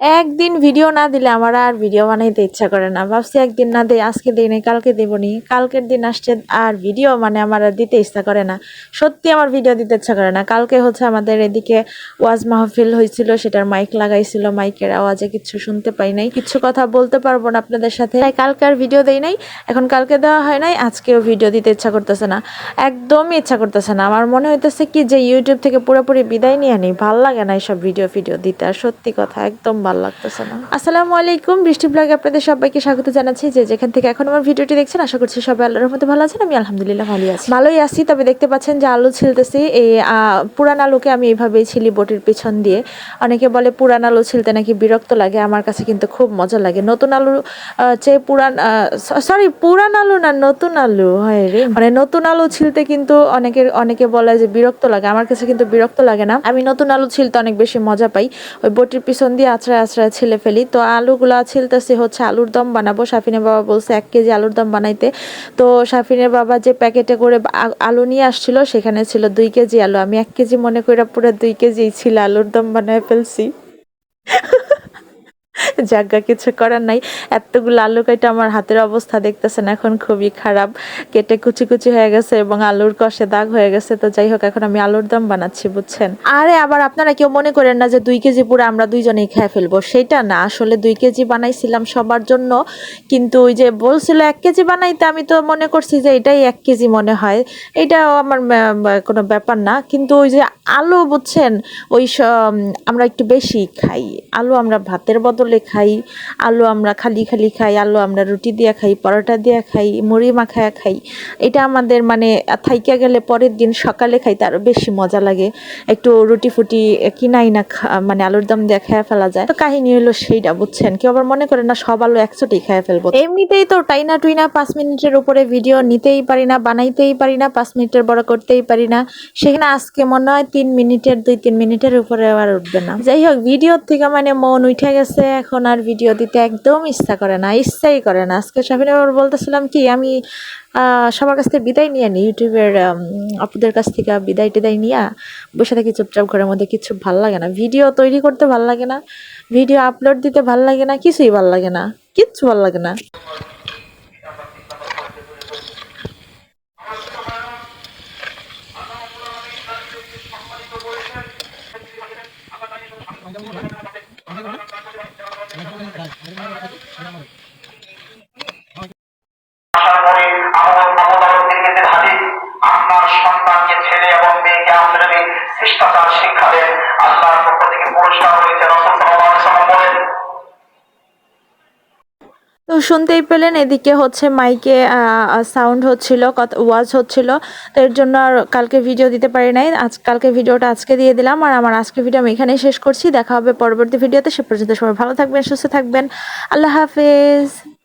একদিন ভিডিও না দিলে আমার আর ভিডিও বানাইতে ইচ্ছা করে না। ভাবছি একদিন না দেই, আজকে দিই নাই, কালকে দেবনি। কালকের দিন আসছে আর ভিডিও মানে আমার আর দিতে ইচ্ছা করে না। সত্যি আমার ভিডিও দিতে ইচ্ছা করে না। কালকে হচ্ছে আমাদের এদিকে ওয়াজ মাহফিল হয়েছিল, সেটার মাইক লাগাইছিল, মাইকের আওয়াজে কিছু শুনতে পাই নাই। কিছু কথা বলতে পারব না আপনাদের সাথে। তাই কালকে আর ভিডিও দেই নাই, এখন কালকে দেওয়া হয় নাই, আজকেও ভিডিও দিতে ইচ্ছা করতেছে না। একদমই ইচ্ছা করতেছে না। আমার মনে হইতেছে কি যে ইউটিউব থেকে পুরোপুরি বিদায় নিয়ে নিই, ভালো লাগে না এইসব ভিডিও ফিডিও দিতে, আর সত্যি কথা, একদম ভালো লাগতেছে না। আসসালামু আলাইকুম, বৃষ্টি ব্লগে আপনাদের সবাইকে স্বাগত জানাচ্ছি। যে যেখান থেকে এখন আমার ভিডিওটি দেখছেন, আশা করছি সবাই আল্লাহর মধ্যে ভালো আছেন। আমি আলহামদুলিল্লাহ ভালোই আছি। ভালোই আছি, তবে দেখতে পাচ্ছেন যে আলু ছিলতেছি এই পুরান আলুকে আমি এইভাবেই ছিলি বটির পিছন দিয়ে। অনেকে বলে পুরান আলু ছিলতে নাকি বিরক্ত লাগে, আমার কাছে কিন্তু খুব মজা লাগে। নতুন আলু চেয়ে পুরান সরি পুরান আলু না, নতুন আলু, হয় রে। মানে নতুন আলু ছিলতে কিন্তু অনেকের অনেকে বলে যে বিরক্ত লাগে, আমার কাছে কিন্তু বিরক্ত লাগে না। আমি নতুন আলু ছিলতে অনেক বেশি মজা পাই। ওই বটির পিছন দিয়ে আছড়া আছড়া ছেলে ফেলি। তো আলুগুলা ছিলতেছি হচ্ছে আলুর দম বানাবো। সাফিনের বাবা বলছে এক কেজি আলুর দম বানাইতে। তো সাফিনের বাবা যে প্যাকেটে করে আলু নিয়ে আসছিল, সেখানে ছিল দুই কেজি আলু। আমি এক কেজি মনে করে পুরো দুই কেজি ছিল আলুর দম বানায় ফেলছি। জায়গা কিছু করার নাই। এতগুলো আলু কেটে আমার হাতের অবস্থা দেখতেছেন, এখন খুবই খারাপ। কেটে কুচি কুচি হয়ে গেছে এবং আলুর কষে দাগ হয়ে গেছে। তো যাই হোক, এখন আমি আলুর দম বানাচ্ছি, বুঝছেন? আরে আবার আপনারা কেউ মনে করেন না যে দুই কেজি পুরো আমরা দুইজনেই খেয়ে ফেলব? সেটা না, আসলে দুই কেজি বানাইছিলাম সবার জন্য। কিন্তু ওই যে বলছিল এক কেজি বানাইতে, আমি তো মনে করছি যে এটাই এক কেজি মনে হয়। এটাও আমার কোনো ব্যাপার না। কিন্তু ওই যে আলু, বুঝছেন? ওই আমরা একটু বেশি খাই। আলু আমরা ভাতের বদলে খাই, আলু আমরা খালি খালি খাই, আলু আমরা রুটি দিয়ে খাই, পরোটা দিয়ে খাই, মুড়ি মাখায়া খাই। এটা আমাদের মানে থাইকা গেলে পরের দিন সকালে খাইতে আরও বেশি মজা লাগে। একটু রুটি ফুটি কিনাই না মানে আলুর দম দিয়ে খেয়ে ফেলা যায়। তো কাহিনী হলো সেইটা, বুঝছেন? কেউ আবার মনে করে না সব আলু একসাথেই খেয়ে ফেলব। এমনিতেই তো টাইনা টুইনা পাঁচ মিনিটের উপরে ভিডিও নিতেই পারি না, বানাইতেই পারি না, পাঁচ মিনিটের বড় করতেই পারি না। সেখানে আজকে মনে হয় তিন মিনিটের, দুই তিন মিনিটের উপরে আর উঠবে না। যাই হোক, ভিডিওর থেকে মানে মন উঠে গেছে, এখন আর ভিডিও দিতে একদম ইচ্ছা করে না, ইচ্ছাই করে না। আজকে সাবিনা আবার বলতেছিলাম কি, আমি সবার কাছ থেকে বিদায় নিয়ে নিই ইউটিউবের আপুদের কাছ থেকে বিদায় টিদায় নিয়ে বসে থাকি চুপচাপ ঘরের মধ্যে, কিছু ভালো লাগে না। ভিডিও তৈরি করতে ভালো লাগে না ভিডিও আপলোড দিতে ভালো লাগে না, কিছুই ভালো লাগে না, কিচ্ছু ভালো লাগে না। আপনার সন্তানকে ছেলে এবং মেয়েকে আপনারা শিষ্টাচার শিক্ষা দেন আল্লাহর শুনতেই পেলেন, এদিকে হচ্ছে মাইকে সাউন্ড হচ্ছিল ওয়াজ হচ্ছিল। তো এর জন্য আর কালকে ভিডিও দিতে পারি নাই। আজ, কালকে ভিডিওটা আজকে দিয়ে দিলাম। আর আমার আজকে ভিডিও আমি এখানেই শেষ করছি। দেখা হবে পরবর্তী ভিডিওতে সে পর্যন্ত সবাই ভালো থাকবেন, সুস্থ থাকবেন। আল্লাহ হাফেজ।